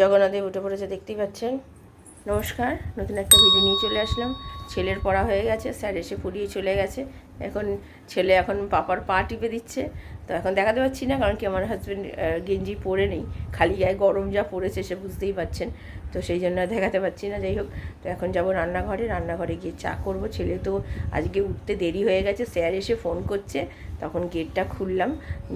জগন্নাথে উঠে পড়েছে, দেখতেই পাচ্ছেন। নমস্কার, নতুন একটা ভিডিও নিয়ে চলে আসলাম। ছেলের পড়া হয়ে গেছে, স্যার এসে পড়িয়ে চলে গেছে। এখন ছেলে এখন পাপার পা টিপে দিচ্ছে। তো এখন দেখাতে পাচ্ছি না, কারণ কি আমার হাজব্যান্ড গেঞ্জি পরে নেই। খালি গায়ে গরম যা পড়েছে সে বুঝতেই পারছেন। তো সেই জন্য দেখাতে পাচ্ছি না, যাই হোক। তো এখন যাব রান্নাঘরে। রান্নাঘরে গিয়ে চা করব। ছেলে তো আজকে উঠতে দেরি হয়ে গেছে, স্যার এসে ফোন করছে। তখন গেটটা খুললাম।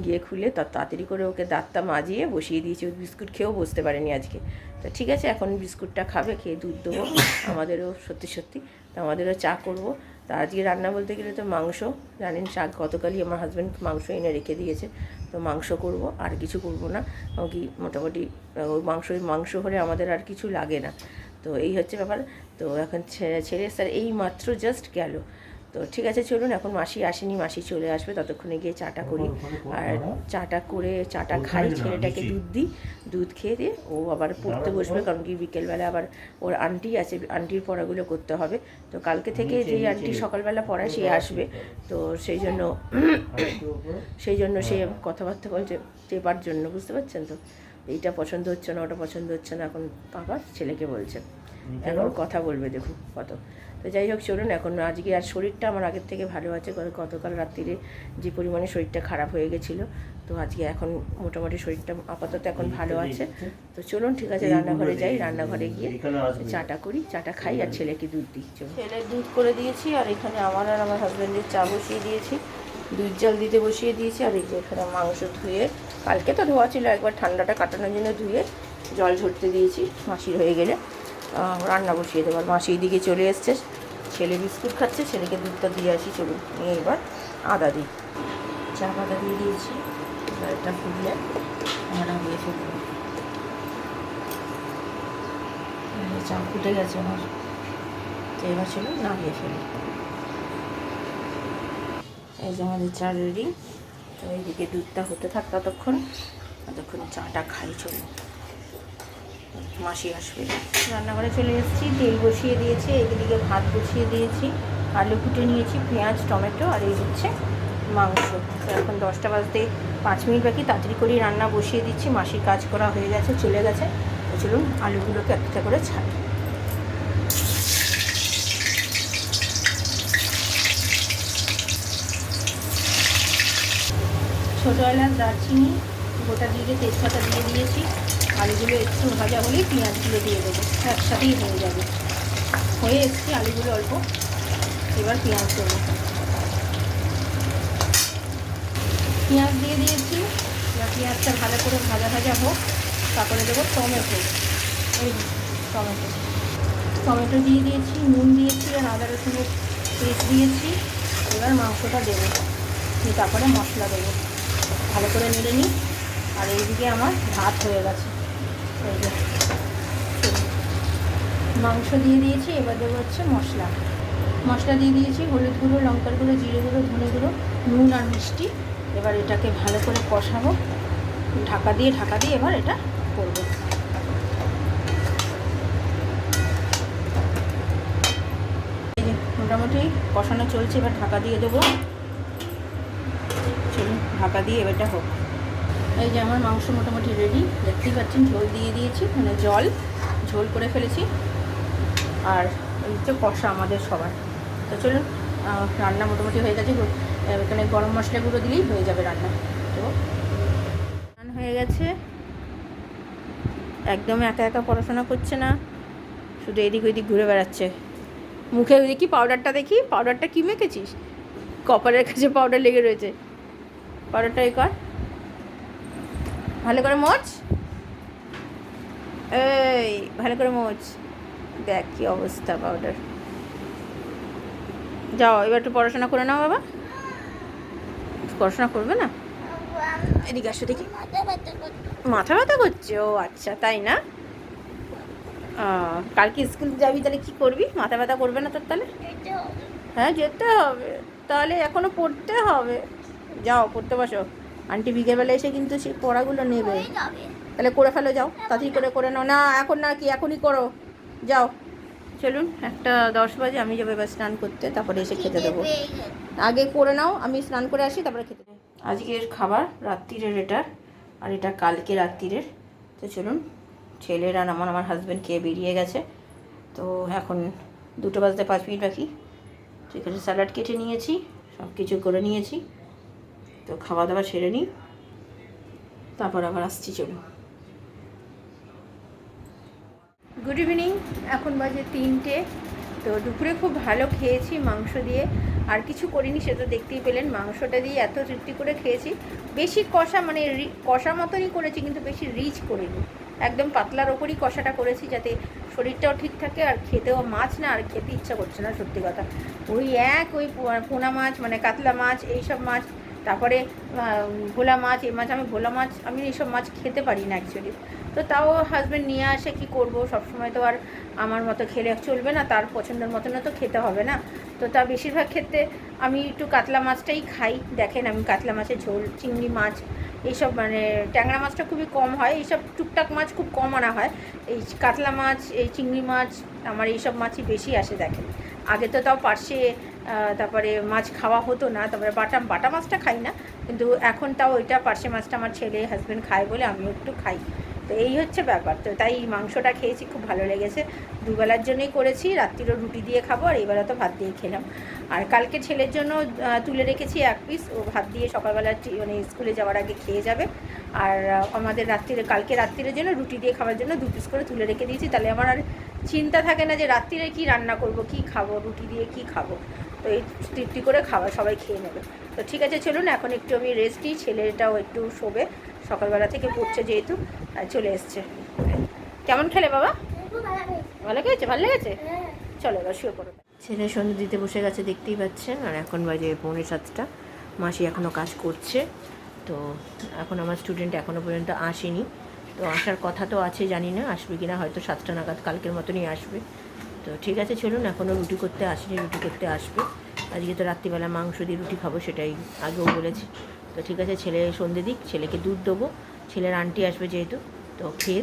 গিয়ে খুলে তাড়াতাড়ি করে ওকে দাঁতটা মাজিয়ে বসিয়ে দিয়েছি। ও বিস্কুট খেয়েও বসতে পারেনি আজকে। তো ঠিক আছে, এখন বিস্কুটটা খাবে, খেয়ে দুধ দেবো। আমাদেরও সত্যি সত্যি। তো আমাদেরও চা করব। তো আজকে রান্না বলতে গেলে তো মাংস, জানেন শাক গতকালই আমার হাজব্যান্ড মাংস এনে রেখে দিয়েছে, তো মাংস করব, আর কিছু করব না কি মোটামুটি ওই মাংস মাংস হলে আমাদের আর কিছু লাগে না, তো এই হচ্ছে ব্যাপার, তো এখন ছেড়ে স্যার, এই মাত্র জাস্ট গেল তো ঠিক আছে চলুন এখন মাসি আসেনি মাসি চলে আসবে ততক্ষণে গিয়ে চাটা করি। আর চাটা করে চাটা খাই ছেলেটাকে দুধ দিই দুধ খেয়ে দিয়ে ও আবার পড়তে বসবে কারণ কি বিকেলবেলা আবার ওর আন্টি আছে আন্টির পড়াগুলো করতে হবে। তো কালকে থেকে যেই আন্টি সকালবেলা পড়ায় সে আসবে। তো সেই জন্য সেই জন্য সে কথাবার্তা বলছে চেপার জন্য বুঝতে পারছেন তো? এইটা পছন্দ হচ্ছে না ওটা পছন্দ হচ্ছে না এখন বাবা ছেলেকে বলছে। এখন কথা বলবে দেখুন কত। তো যাই হোক চলুন এখন আজকে আর শরীরটা আমার আগের থেকে ভালো আছে। গতকাল রাত্রিরে যে পরিমাণে শরীরটা খারাপ হয়ে গেছিল তো আজকে এখন মোটামুটি শরীরটা আপাতত এখন ভালো আছে। তো চলুন ঠিক আছে রান্নাঘরে যাই রান্নাঘরে গিয়ে চাটা করি চাটা খাই আর ছেলেকে দুধ দিই চলুন। ছেলে দুধ করে দিয়েছি আর এখানে আমার আর আমার হাজব্যান্ডের চা বসিয়ে দিয়েছি। দুধ জল দিতে বসিয়ে দিয়েছি আর এই যে এখানে মাংস ধুয়ে কালকে তো ধোয়া ছিল একবার ঠান্ডাটা কাটানোর জন্য ধুয়ে জল ঝরতে দিয়েছি মাসির হয়ে গেলে। রান্না বসিয়ে দেবার মাসি দিকে চলে এসছে। ছেলে বিস্কুট খাচ্ছে, ছেলেকে দুধটা দিয়ে আসি, চলুন, নিয়ে এবার আদা দিই চা পাতা দিয়ে দিয়েছি এটা ফুটলে আমরা দিয়ে ফেলব। চা ফুটে গেছে আমার। তো এবার চলুন নামিয়ে ফেলি। এই যে আমাদের চা রেডি। তো এইদিকে দুধটা হতে থাক ততক্ষণ। ততক্ষণ চাটা খাই, চলুন। মাসি আসবে। রান্নাঘরে চলে এসেছি, তেল বসিয়ে দিয়েছি এইদিকে ভাত বসিয়ে দিয়েছি, আলু কুটে নিয়েছি, পেঁয়াজ, টমেটো আর এই হচ্ছে মাংস। এখন দশটা বাজতে পাঁচ মিনিট বাকি, তাড়াতাড়ি করে রান্না বসিয়ে দিচ্ছি, মাসির কাজ করা হয়ে গেছে, চলে গেছে। তো চলুন আলুগুলোকে একটা করে ছাড়ি। ছোটো এলাচ, দারচিনি, গোটা জিরে, তেজপাতা দিয়ে দিয়েছি। আলুগুলো একটু ভাজা হলেই পেঁয়াজগুলো দিয়ে দেবো। একসাথেই হয়ে যাবে। হয়ে এসছে আলুগুলো অল্প। এবার পেঁয়াজ দেবো। পেঁয়াজ দিয়ে দিয়েছি। এবার পেঁয়াজটা ভালো করে ভাজা ভাজা হোক। তারপরে দেবো টমেটো। এই টমেটো। টমেটো দিয়ে দিয়েছি, নুন দিয়েছি, আর আদা রসুনের পেস্ট দিয়েছি। এবার মাংসটা দেবো। তারপরে মশলা দেবো। ভালো করে নেড়ে নিই। আর এইদিকে আমার ভাত হয়ে গেছে। মাংস দিয়ে দিয়েছি, এবার দেবো হচ্ছে মশলা। মশলা দিয়ে দিয়েছি, হলুদ গুঁড়ো, লঙ্কার গুঁড়ো, জিরে গুঁড়ো, ধনে গুঁড়ো, নুন আর মিষ্টি। এবার এটাকে ভালো করে কষাবো। ঢাকা দিয়ে ঢাকা দিয়ে এবার এটা করব। মোটামুটি কষানো চলছে, এবার ঢাকা দিয়ে দেবো। চলুন, ঢাকা দিয়ে এবারটা হোক। এই যে আমার মাংস মোটামুটি রেডি দেখতেই পাচ্ছেন, ঝোল দিয়ে দিয়েছি মানে জল, ঝোল করে ফেলেছি। আর এই হচ্ছে কষা আমাদের সবার। তো চলুন রান্না মোটামুটি হয়ে গেছে। এখানে গরম মশলা গুঁড়ো দিলেই হয়ে যাবে রান্না। তো রান্না হয়ে গেছে। একদম একা একা পড়াশোনা করছে না। শুধু এদিক ওইদিক ঘুরে বেড়াচ্ছে। মুখে দেখি পাউডারটা দেখি। পাউডারটা কি মেখেছিস? কপারের কাছে পাউডার লেগে রয়েছে। পাউডারটা এ কর। ভালো করে মোচ। এই ভালো করে মোচ। দেখ কি অবস্থা পাউডার যাও এবার একটু পড়াশোনা করে নাও বাবা। পড়াশোনা করবে না? এদিকে আসো দেখি মাথা ব্যথা করছে? ও আচ্ছা তাই না? কালকে স্কুল যাবি তাহলে কি করবি? মাথা ব্যথা করবে না তোর তাহলে? হ্যাঁ যেতে হবে। তাহলে এখনও পড়তে হবে। যাও পড়তে বসো। আন্টি বিকেলবেলা এসে কিন্তু সে পড়াগুলো নেবে। তাহলে করে ফেলো, যাও। তাড়াতাড়ি করে করে নাও। না, এখন না কি, এখনই করো। যাও। চলুন, একটা দশ বাজে, আমি যাব এবার স্নান করতে, তারপরে এসে খেতে দেবো। আগে করে নাও, আমি স্নান করে আসি, তারপরে খেতে দেবো। আজকের খাবার রাত্রিরের এটার আর এটা কালকে রাত্রিরের। তো চলুন, ছেলের আর আমার আমার হাজব্যান্ড খেয়ে বেরিয়ে গেছে। তো এখন দুটো বাজতে পাঁচ মিনিট বাকি। তো এখানে স্যালাড কেটে নিয়েছি সব কিছু করে নিয়েছি। তো খাওয়া দাওয়া সেরে নিই, তারপর আবার আসছি চলুন গুড ইভিনিং এখন বাজে তিনটে, তো দুপুরে খুব ভালো খেয়েছি মাংস দিয়ে। আর কিছু করিনি, সে তো দেখতেই পেলেন, মাংসটা দিয়ে এত তৃপ্তি করে খেয়েছি। বেশি কষা মানে কষা মতনই করেছি, কিন্তু বেশি রিচ করিনি। একদম পাতলার ওপরই কষাটা করেছি, যাতে শরীরটাও ঠিক থাকে, আর খেতেও মাছ না, আর খেতে ইচ্ছা করছে না, সত্যি কথা। ওই এক, ওই পোনা মাছ মানে কাতলা মাছ, এইসব মাছ তারপরে ভোলা মাছ এ মাছ আমি ভোলা মাছ আমি এইসব মাছ খেতে পারি না অ্যাকচুয়ালি তো তাও হাজব্যান্ড নিয়ে আসে কি করব সবসময় তো আর আমার মতো খেলে চলবে না তার পছন্দের মতনও তো খেতে হবে না। তো তা বেশিরভাগ ক্ষেত্রে আমি একটু কাতলা মাছটাই খাই। দেখেন আমি কাতলা মাছের ঝোল চিংড়ি মাছ এইসব মানে ট্যাংরা মাছটা খুবই কম হয় এইসব টুকটাক মাছ খুব কম আনা হয়। এই কাতলা মাছ এই চিংড়ি মাছ আমার এইসব মাছই বেশি আসে দেখেন। আগে তো তাও পার্শে আহ, তারপরে মাছ খাওয়া হতো না, তারপরে বাটা বাটা মাছটা খাই না, কিন্তু এখন তাও ওইটা পার্শে মাছটা আমার ছেলে হাজব্যান্ড খায় বলে আমিও একটু খাই। তো এই হচ্ছে ব্যাপার, তো তাই মাংসটা খেয়েছি, খুব ভালো লেগেছে। দুবেলার জন্যই করেছি, রাত্রিরও রুটি দিয়ে খাব, আর এবেলা তো ভাত দিয়ে খেলাম। আর কালকে ছেলের জন্য তুলে রেখেছি এক পিস ও ভাত দিয়ে সকালবেলা মানে স্কুলে যাওয়ার আগে খেয়ে যাবে। আর আমাদের রাত্রিরে, কালকে রাত্রিরের জন্য রুটি দিয়ে খাওয়ার জন্য দু পিস করে তুলে রেখে দিয়েছি। তাহলে আমার আর চিন্তা থাকে না যে রাত্রিরে কি রান্না করব, কি খাব, রুটি দিয়ে কি খাব। তো এই তৃপ্তি করে খাওয়া সবাই খেয়ে নেবে। তো ঠিক আছে, চলুন, এখন একটু আমি রেস্ট নিই, ছেলেটাও একটু শোবে। সকালবেলা থেকে পড়ছে যেহেতু চলে এসছে। কেমন খেলে বাবা? ভালো লেগেছে ভালো লেগেছে? চলো এবার শুয়ে পড়ো। ছেলে সন্ধ্যে দিতে বসে গেছে, দেখতেই পাচ্ছেন। আর এখন বাজে পৌনে সাতটা। মাসি এখনও কাজ করছে। তো এখন আমার স্টুডেন্ট এখনও পর্যন্ত আসেনি। তো আসার কথা তো আছে, জানি না, আসবে কি না হয়তো সাতটা নাগাদ কালকের মতনই আসবে। তো ঠিক আছে, চলুন, এখনও রুটি করতে আসেনি, রুটি করতে আসবে। আজকে তো রাত্রিবেলা মাংস দিয়ে রুটি খাব সেটাই আগেও বলেছি। তো ঠিক আছে, ছেলে সন্ধে দিক, ছেলেকে দুধ দেবো। ছেলের আন্টি আসবে যেহেতু, তো খেয়ে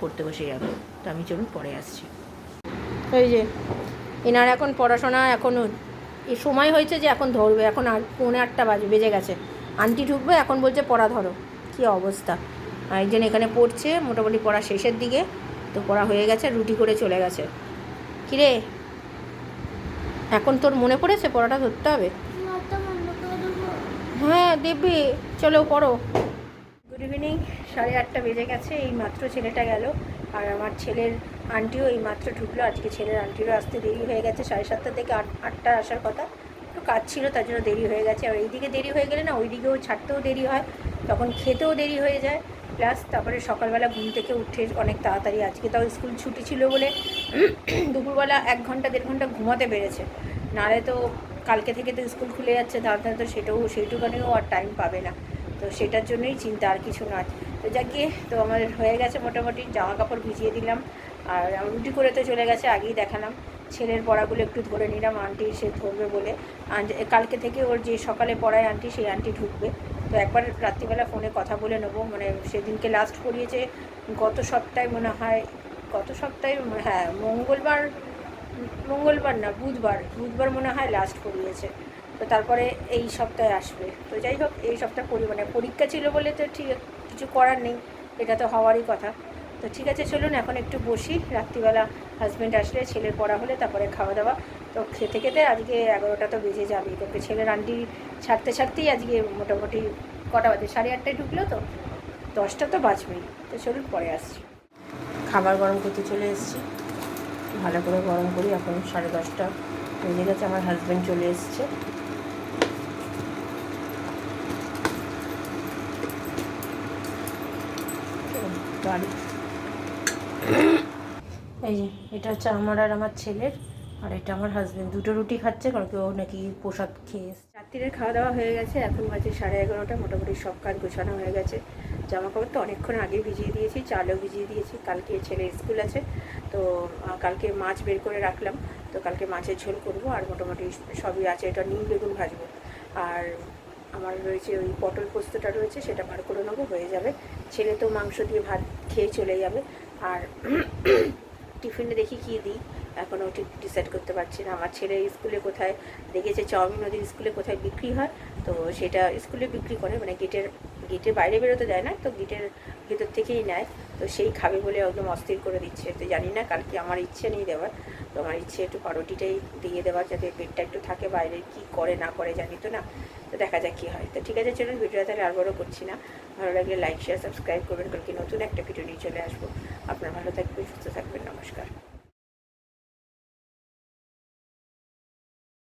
পড়তে বসে যাবে। তো আমি চলুন, পরে আসছি। এই যে, এনার এখন পড়াশোনা এখন এই সময় হয়েছে যে এখন ধরবে, এখন আর পৌনে আটটা বাজে, বেজে গেছে। আন্টি ঢুকবে, এখন বলছে, পড়া ধরো। কী অবস্থা? একজন এখানে পড়ছে, মোটামুটি পড়া শেষের দিকে, তো পড়া হয়ে গেছে, রুটি করে চলে গেছে। কিরে? এখন তোর মনে পড়েছে পড়াটা ধরতে হবে? হ্যাঁ দেবে। চলো পড়ো। গুড ইভিনিং সাড়ে আটটা বেজে গেছে এই মাত্র ছেলেটা গেল। আর আমার ছেলের আন্টিও এই মাত্র ঢুকলো। আজকে ছেলের আন্টিরও আসতে দেরি হয়ে গেছে সাড়ে সাতটা থেকে আট আটটা আসার কথা। একটু কাজ ছিল তার জন্য দেরি হয়ে গেছে। আর এইদিকে দেরি হয়ে গেলে না ওইদিকেও ছাড়তেও দেরি হয়। তখন খেতেও দেরি হয়ে যায়। প্লাস তারপরে সকালবেলা ঘুম থেকে উঠে অনেক তাড়াতাড়ি। আজকে তাও স্কুল ছুটি ছিল বলে দুপুরবেলা এক ঘণ্টা, দেড় ঘণ্টা ঘুমাতে পেরেছে। নাহলে তো কালকে থেকে তো স্কুল খুলে যাচ্ছে তাড়াতাড়ি তো সেটাও সেইটুকানিও আর টাইম পাবে না। তো সেটার জন্যই চিন্তা, আর কিছু নয়। তো যাকে তো আমার হয়ে গেছে মোটামুটি জামা কাপড় ভিজিয়ে দিলাম। আর রুটি করে তো চলে গেছে, আগেই দেখালাম। ছেলের পড়াগুলো একটু ধরে নিলাম, আন্টি সে ধরবে বলে। কালকে থেকে ওর যে সকালে পড়ায় আন্টি, সেই আন্টি ঢুকবে। তো একবার রাত্রিবেলা ফোনে কথা বলে নেব। মানে সেদিনকে লাস্ট পড়িয়েছে, গত সপ্তাহে মনে হয় গত সপ্তাহে হ্যাঁ মঙ্গলবার মঙ্গলবার না, বুধবার বুধবার মনে হয় লাস্ট পড়িয়েছে তো তারপরে এই সপ্তাহে আসবে। তো যাই হোক, এই সপ্তাহ পরি মানে পরীক্ষা ছিল বলে তো ঠিক, কিছু করার নেই, এটা তো হওয়ারই কথা। তো ঠিক আছে, চলুন এখন একটু বসি। রাত্রিবেলা হাজব্যান্ড আসলে ছেলের পড়া হলে তারপরে খাওয়া দাওয়া। তো খেতে খেতে আজকে এগারোটা তো বেজে যাবে। কিন্তু ছেলের আন্টি ছাড়তে ছাড়তেই আজকে মোটামুটি কটা বাজে? সাড়ে আটটায় ঢুকলো তো? দশটা তো বাজবেই। তো চলুন পরে আসছি। খাবার গরম করতে চলে এসেছি। ভালো করে গরম করি, এখন সাড়ে দশটা বেজে গেছে, আমার হাজব্যান্ড চলে এসছে। এই যে, এটা হচ্ছে আমার আর আমার ছেলের, আর এটা আমার হাজব্যান্ড দুটো রুটি খাচ্ছে, কারণ কেউ নাকি প্রসাদ খেয়ে। রাত্রিরের খাওয়া দাওয়া হয়ে গেছে, এখন বাজে সাড়ে এগারোটা, মোটামুটি সব কাজ গোছানো হয়ে গেছে। জামা কাপড় তো অনেকক্ষণ আগে ভিজিয়ে দিয়েছি, চালও ভিজিয়ে দিয়েছি। কালকে ছেলে স্কুল আছে, তো কালকে মাছ বের করে রাখলাম। তো কালকে মাছের ঝোল করব আর মোটামুটি সবই আছে, এটা নিম বেগুন ভাজবো। আর আমার রয়েছে ওই পটল পোস্তটা রয়েছে, সেটা বার করে নেব, হয়ে যাবে। ছেলে তো মাংস দিয়ে ভাত খেয়ে চলে যাবে। আর টিফিনে দেখি কী দিই এখনও ঠিক ডিসাইড করতে পারছি না। আমার ছেলে স্কুলে কোথায়, দেখেছে চাউমিন ওদের স্কুলে কোথায় বিক্রি হয়, তো সেটা স্কুলে বিক্রি করে মানে গেটের গেটের বাইরে বেরোতে দেয় না, তো গেটের ভেতর থেকেই নেয়। তো সেই খাবে বলে একদম অস্থির করে দিচ্ছে। তো জানি না, কালকে আমার ইচ্ছে নেই দেওয়ার। তো আমার ইচ্ছে একটু পাউরুটিটাই দিয়ে দেওয়ার, যাতে পেটটা একটু থাকে বাইরে, কি করে না করে জানি তো না। তো দেখা যাক কী হয়। তো ঠিক আছে, চলুন ভিডিওটা তাহলে আর বড়ো করছি না। ভালো লাগলে লাইক শেয়ার সাবস্ক্রাইব করবেন কালকে নতুন একটা ভিডিও নিয়ে চলে আসব। আপনার ভালো থাকবেন, সুস্থ থাকবেন, নমস্কার।